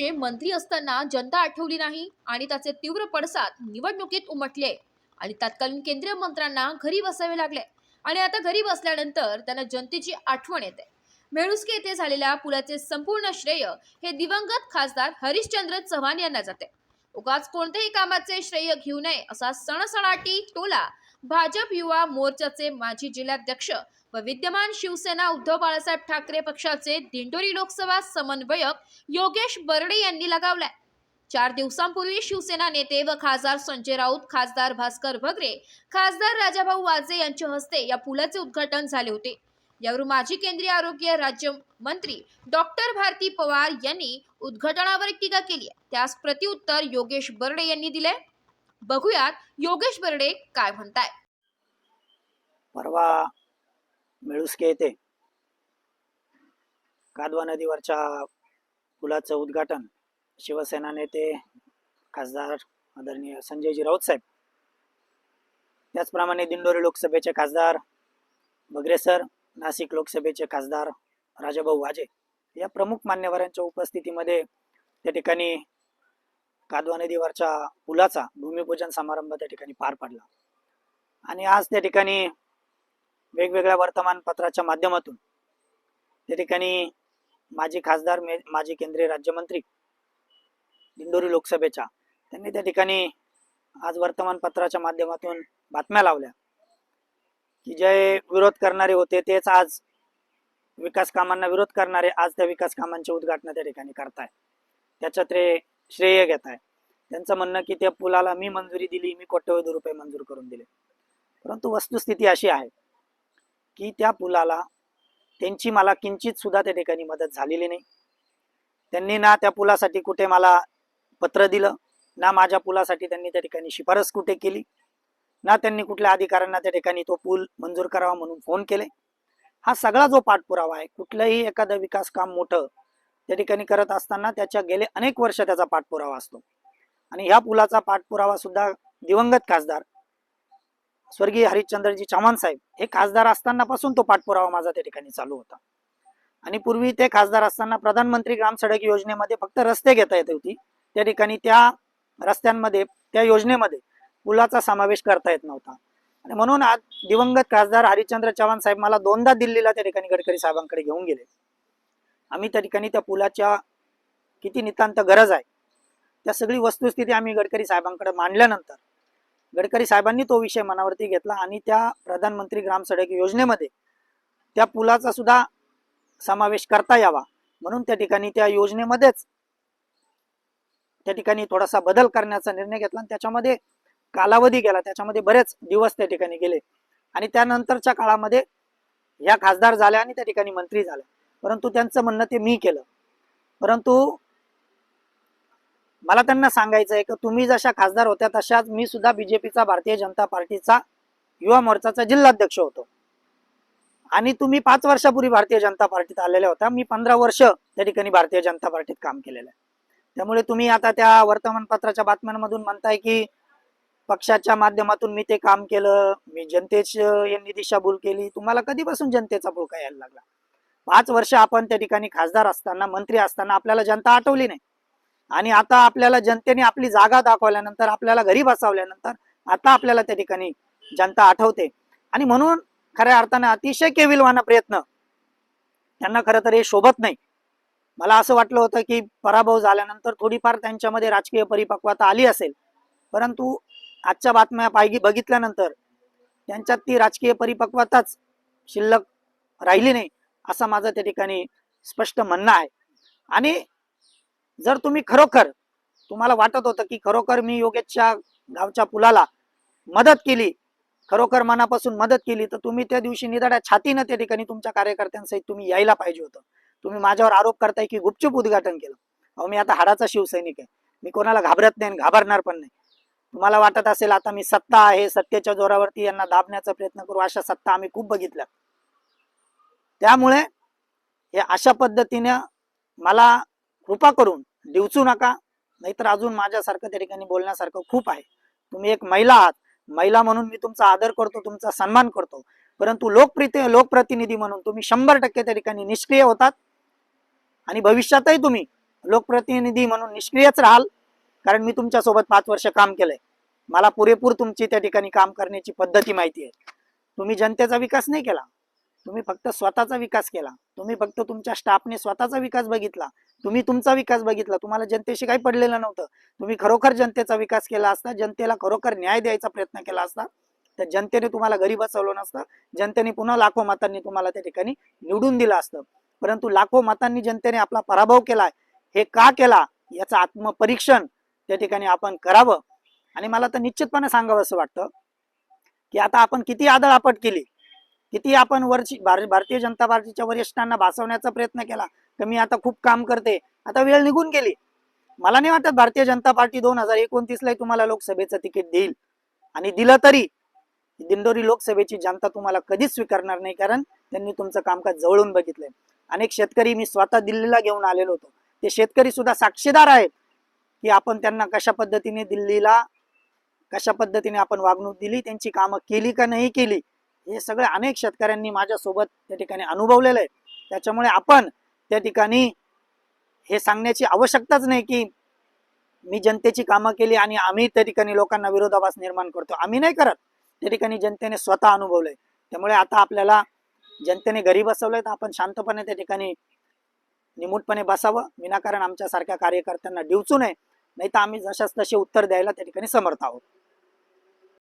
वर्षे मंत्री असताना जनता आठवली नाही आणि त्याचे तीव्र पडसाद निवडणुकीत उमटले. आणि तत्कालीन केंद्रीय मंत्र्यांना घरी बसावे लागले. आणि आता घरी बसल्यानंतर त्यांना जनतेची आठवण येते. मेळुस्के येथे झालेल्या पुलाचे संपूर्ण श्रेय हे दिवंगत खासदार हरिश्चंद्र चव्हाण यांना जाते. उगाच कोणत्याही कामाचे श्रेय घेऊ नये असा सणसणाटी टोला भाजप युवा मोर्चाचे माजी जिल्हाध्यक्ष व विद्यमान शिवसेना उद्धव बाळासाहेब ठाकरे पक्षाचे दिंडोरी लोकसभा समन्वयक योगेश बर्डे यांनी लगावलाय. चार दिवसांपूर्वी शिवसेना नेते व खासदार संजय राऊत खासदार भास्कर भगरे खासदार राजाभाऊ वाजे यांच्या हस्ते या पुलाचे उद्घाटन झाले होते. यावर माजी केंद्रीय आरोग्य राज्यमंत्री डॉक्टर भारती पवार यांनी उद्घाटनावर टीका केली त्यास प्रतिउत्तर योगेश बर्डे यांनी दिले बघूयात योगेश बर्डे काय म्हणताय. परवा मेळुस्के येथे. कादवा नदीवरच्या पुलाचं उद्घाटन शिवसेना नेते खासदार आदरणीय संजयजी राऊत साहेब. त्याचप्रमाणे दिंडोरी लोकसभेचे खासदार बगरे सर नाशिक लोकसभेचे खासदार राजाभाऊ वाजे. या प्रमुख मान्यवरांच्या उपस्थितीमध्ये त्या ठिकाणी कादवा नदीवरच्या पुलाचा भूमिपूजन समारंभ त्या ठिकाणी पार पडला. आणि आज त्या ठिकाणी वेगवेगळ्या वर्तमानपत्राच्या माध्यमातून. त्या ठिकाणी माजी खासदार मे माजी केंद्रीय राज्यमंत्री दिंडोरी लोकसभेच्या त्यांनी त्या ठिकाणी आज वर्तमानपत्राच्या माध्यमातून बातम्या लावल्या. की जे विरोध करणारे होते तेच आज विकास कामांना विरोध करणारे आज त्या विकास कामांचे उद्घाटन त्या ठिकाणी करताय. त्याच्यात ते श्रेय घेत आहे त्यांचं म्हणणं की त्या पुलाला मी मंजुरी दिली मी कोट्यवधी रुपये मंजूर करून दिले. परंतु वस्तुस्थिती अशी आहे की त्या पुलाला त्यांची मला किंचित सुद्धा त्या ठिकाणी मदत झालेली नाही. त्यांनी ना त्या पुलासाठी कुठे मला पत्र दिलं ना माझ्या पुलासाठी त्यांनी त्या ठिकाणी शिफारस कुठे केली ना त्यांनी कुठल्या अधिकाऱ्यांना त्या ठिकाणी तो पूल मंजूर करावा म्हणून फोन केले. हा सगळा जो पाठपुरावा आहे कुठलंही एखादं विकास काम मोठं त्या ठिकाणी करत असताना त्याच्या गेले अनेक वर्ष त्याचा पाठपुरावा असतो. आणि ह्या पुलाचा पाठपुरावा सुद्धा दिवंगत खासदार स्वर्गीय हरिश्चंद्रजी चव्हाण साहेब हे खासदार असतानापासून तो पाठपुरावा माझा त्या ठिकाणी चालू होता. आणि पूर्वी ते खासदार असताना प्रधानमंत्री ग्राम सडक योजनेमध्ये फक्त रस्ते घेता येत होती. त्या ठिकाणी त्या रस्त्यांमध्ये त्या योजनेमध्ये पुलाचा समावेश करता येत नव्हता. आणि म्हणून आज दिवंगत खासदार हरिश्चंद्र चव्हाण साहेब मला दोनदा दिल्लीला त्या ठिकाणी गडकरी साहेबांकडे घेऊन गेले. आम्ही त्या ठिकाणी त्या पुलाच्या किती नितांत गरज आहे त्या सगळी वस्तुस्थिती आम्ही गडकरी साहेबांकडे मांडल्यानंतर गडकरी साहेबांनी तो विषय मनावरती घेतला आणि त्या प्रधानमंत्री ग्राम सडक योजनेमध्ये त्या पुलाचा सुद्धा समावेश करता यावा. म्हणून त्या ठिकाणी त्या योजनेमध्येच त्या ठिकाणी थोडासा बदल करण्याचा निर्णय घेतला आणि त्याच्यामध्ये कालावधी गेला. त्याच्यामध्ये बरेच दिवस त्या ठिकाणी गेले. आणि त्यानंतरच्या काळामध्ये ह्या खासदार झाल्या आणि त्या ठिकाणी मंत्री झाल्या परंतु त्यांचं म्हणणं ते मी केलं. परंतु मला त्यांना सांगायचं आहे की तुम्ही जशा खासदार होत्या तशाच मी सुद्धा बीजेपीचा भारतीय जनता पार्टीचा युवा मोर्चाचा जिल्हाध्यक्ष होतो. आणि तुम्ही पाच वर्षापूर्वी भारतीय जनता पार्टीत आलेल्या होत्या मी पंधरा वर्ष त्या ठिकाणी भारतीय जनता पार्टीत काम केलेलं आहे. त्यामुळे तुम्ही आता त्या वर्तमानपत्राच्या बातम्यांमधून म्हणताय की पक्षाच्या माध्यमातून मी ते काम केलं मी जनतेची यांनी दिशाभूल केली. तुम्हाला कधीपासून जनतेचा भूल यायला लागला? पाच वर्ष आपण त्या ठिकाणी खासदार असताना मंत्री असताना आपल्याला जनता आठवली नाही. आणि आता आपल्याला जनतेने आपली जागा दाखवल्यानंतर आपल्याला घरी बसवल्यानंतर आता आपल्याला त्या ठिकाणी जनता आठवते. आणि म्हणून खऱ्या अर्थाने अतिशय केविलवाना प्रयत्न. त्यांना खरं तर हे शोभत नाही. मला असं वाटलं होतं की पराभव झाल्यानंतर थोडीफार त्यांच्यामध्ये राजकीय परिपक्वता आली असेल. परंतु आजच्या बातम्या पाहिजे बघितल्यानंतर त्यांच्यात ती राजकीय परिपक्वताच शिल्लक राहिली नाही असं माझं त्या ठिकाणी स्पष्ट म्हणणं आहे. आणि जर तुम्ही खरोखर तुम्हाला वाटत होतं की खरोखर मी योगेशच्या गावच्या पुलाला मदत केली खरोखर मनापासून मदत केली तर तुम्ही त्या दिवशी निदाड्या छातीनं त्या ठिकाणी तुमच्या कार्यकर्त्यांसहित तुम्ही यायला पाहिजे होतं. तुम्ही माझ्यावर आरोप करताय की गुपचूप उद्घाटन केलं. अहो मी आता हाडाचा शिवसैनिक आहे. मी कोणाला घाबरत नाही आणि घाबरणार पण नाही. तुम्हाला वाटत असेल आता मी सत्ता आहे सत्तेच्या जोरावरती यांना दाबण्याचा प्रयत्न करू अशा सत्ता आम्ही खूप बघितल्या. त्यामुळे हे अशा पद्धतीने मला कृपा करून डिवचू नका. नाहीतर अजून माझ्यासारखं त्या ठिकाणी बोलण्यासारखं खूप आहे. तुम्ही एक महिला आहात. महिला म्हणून मी तुमचा आदर करतो तुमचा सन्मान करतो. परंतु लोकप्रिय लोकप्रतिनिधी म्हणून तुम्ही शंभर टक्के त्या ठिकाणी निष्क्रिय होतात. आणि भविष्यातही तुम्ही लोकप्रतिनिधी म्हणून निष्क्रियच राहाल. कारण मी तुमच्यासोबत पाच वर्ष काम केलंय. मला पुरेपूर तुमची त्या ठिकाणी काम करण्याची पद्धती माहिती आहे. तुम्ही जनतेचा विकास नाही केला. तुम्ही फक्त स्वतःचा विकास केला. तुम्ही फक्त तुमच्या स्टाफने स्वतःचा विकास बघितला. तुम्ही तुमचा विकास बघितला. तुम्हाला जनतेशी काही पडलेलं नव्हतं. तुम्ही खरोखर जनतेचा विकास केला असता जनतेला खरोखर न्याय द्यायचा प्रयत्न केला असता तर जनतेने तुम्हाला घरी बसवलं नसतं. जनतेने पुन्हा लाखो मतांनी तुम्हाला त्या ठिकाणी निवडून दिलं असतं. परंतु लाखो मतांनी जनतेने आपला पराभव केलाय. हे का केला? याचं आत्मपरीक्षण त्या ठिकाणी आपण करावं. आणि मला तर निश्चितपणे सांगावं असं वाटतं की आता आपण किती आदळआपट केली. किती आपण वरची भारतीय जनता पार्टीच्या वरिष्ठांना भासवण्याचा प्रयत्न केला तर मी आता खूप काम करते. आता वेळ निघून गेली. मला नाही वाटत भारतीय जनता पार्टी दोन हजार एकोणतीसला तुम्हाला लोकसभेचं तिकीट देईल. आणि दिलं तरी दिंडोरी लोकसभेची जनता तुम्हाला कधीच स्वीकारणार नाही कारण त्यांनी तुमचं कामकाज जवळून बघितलंय. अनेक शेतकरी मी स्वतः दिल्लीला घेऊन आलेलो होतो. ते शेतकरी सुद्धा साक्षीदार आहेत की आपण त्यांना कशा पद्धतीने दिल्लीला कशा पद्धतीने आपण वागणूक दिली त्यांची कामं केली का नाही केली हे सगळे अनेक शेतकऱ्यांनी माझ्यासोबत त्या ठिकाणी अनुभवलेलं आहे त्याच्यामुळे आपण त्या ठिकाणी हे सांगण्याची आवश्यकताच नाही की मी जनतेची कामं केली आणि आम्ही त्या ठिकाणी लोकांना विरोधाभास निर्माण करतो. आम्ही नाही करत. त्या ठिकाणी जनतेने स्वतः अनुभवलंय. त्यामुळे आता आपल्याला जनतेने घरी बसवलंय तर आपण शांतपणे त्या ठिकाणी निमूटपणे बसावं. विनाकारण आमच्यासारख्या कार्यकर्त्यांना डिवचू नये. नाही तर आम्ही जशाच तसे उत्तर द्यायला त्या ठिकाणी समर्थ आहोत.